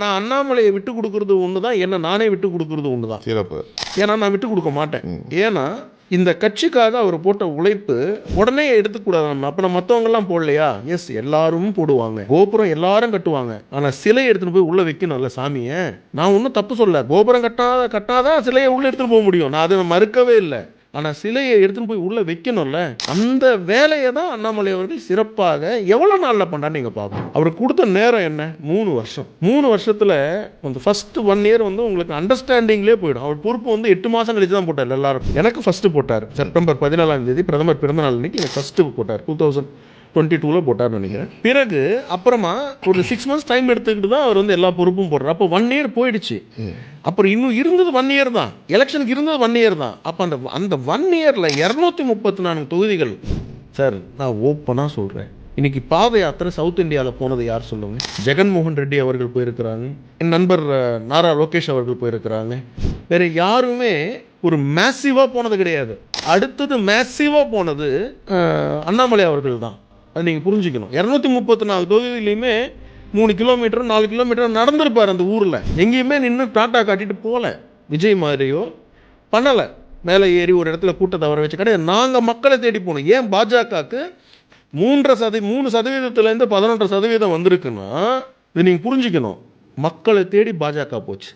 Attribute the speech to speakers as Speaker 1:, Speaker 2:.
Speaker 1: நான் அண்ணாமலையை விட்டு கொடுக்கறது ஒன்று தான் என்ன நானே விட்டு கொடுக்கறது ஒன்று தான்
Speaker 2: சிறப்பு.
Speaker 1: ஏன்னா நான் விட்டு கொடுக்க மாட்டேன். ஏன்னா இந்த கட்சிக்காக அவர் போட்ட உழைப்பு உடனே எடுத்துக்கூடாது நம்ம அப்போ நம்ம மற்றவங்கெல்லாம் போடலையா? எஸ் எல்லாரும் போடுவாங்க. கோபுரம் எல்லாரும் கட்டுவாங்க. ஆனால் சிலை எடுத்துன்னு போய் உள்ளே வைக்கணும்ல சாமியை. நான் ஒன்றும் தப்பு சொல்ல கோபுரம் கட்டாத கட்டாதான் சிலையை உள்ளே எடுத்துன்னு போக முடியும். நான் அதை மறுக்கவே இல்லை. ஆனால் சிலையை எடுத்துன்னு போய் உள்ளே வைக்கணும்ல அந்த வேலையை தான் அண்ணாமலை அவர்கள் சிறப்பாக எவ்வளோ நாளில் பண்ணான்னு நீங்கள் பார்ப்போம். அவர் கொடுத்த நேரம் என்ன? மூணு வருஷம். மூணு வருஷத்தில் அந்த ஃபர்ஸ்ட் ஒன் இயர் வந்து உங்களுக்கு அண்டர்ஸ்டாண்டிங்லேயே போயிடும். அவர் பொறுப்பு வந்து எட்டு மாதம் கழிச்சு தான் போட்டார் எல்லாரும். எனக்கு ஃபஸ்ட்டு போட்டார். செப்டம்பர் பதினாலாம் தேதி பிரதமர் பிறந்த நாள் அன்னைக்கு எனக்கு ஃபஸ்ட்டு போட்டார். டூ தௌசண்ட் டுவெண்ட்டி டூவில் போட்டார்னு நினைக்கிறேன். பிறகு அப்புறமா ஒரு சிக்ஸ் மந்த்ஸ் டைம் எடுத்துக்கிட்டு தான் அவர் வந்து எல்லா பொறுப்பும் போடுறார். அப்போ ஒன் இயர் போயிடுச்சு. அப்புறம் இன்னும் இருந்தது ஒன் இயர் தான். எலெக்ஷனுக்கு இருந்தது ஒன் இயர் தான். அப்போ அந்த அந்த ஒன் இயரில் இரநூத்தி முப்பத்தி நான்கு தொகுதிகள். சார் நான் ஓப்பனாக சொல்கிறேன் இன்னைக்கு பாத யாத்திரை சவுத் இந்தியாவில் போனது யார் சொல்லுங்க? ஜெகன்மோகன் ரெட்டி அவர்கள் போயிருக்கிறாங்க. என் நண்பர் நாரா லோகேஷ் அவர்கள் போயிருக்கிறாங்க. வேற யாருமே ஒரு மேசிவாக போனது கிடையாது. அடுத்தது மேசிவாக போனது அண்ணாமலை அவர்கள் தான். அது நீங்கள் புரிஞ்சுக்கணும். இரநூத்தி முப்பத்தி நாலு தொகுதியிலையுமே மூணு கிலோமீட்டர் நாலு கிலோமீட்டர் நடந்திருப்பார் அந்த ஊரில். எங்கேயுமே நின்று டாட்டா காட்டிட்டு போகல விஜய் மாதிரியோ பண்ணலை. மேலே ஏறி ஒரு இடத்துல கூட்டத்தை வர வச்சு கிடையாது. நாங்கள் மக்களை தேடி போனோம். ஏன் பாஜகவுக்கு மூன்றரை சதவீ மூணு சதவீதத்துலேருந்து பதினொன்றரை சதவீதம் வந்திருக்குன்னா இது நீங்கள் புரிஞ்சுக்கணும். மக்களை தேடி பாஜக போச்சு.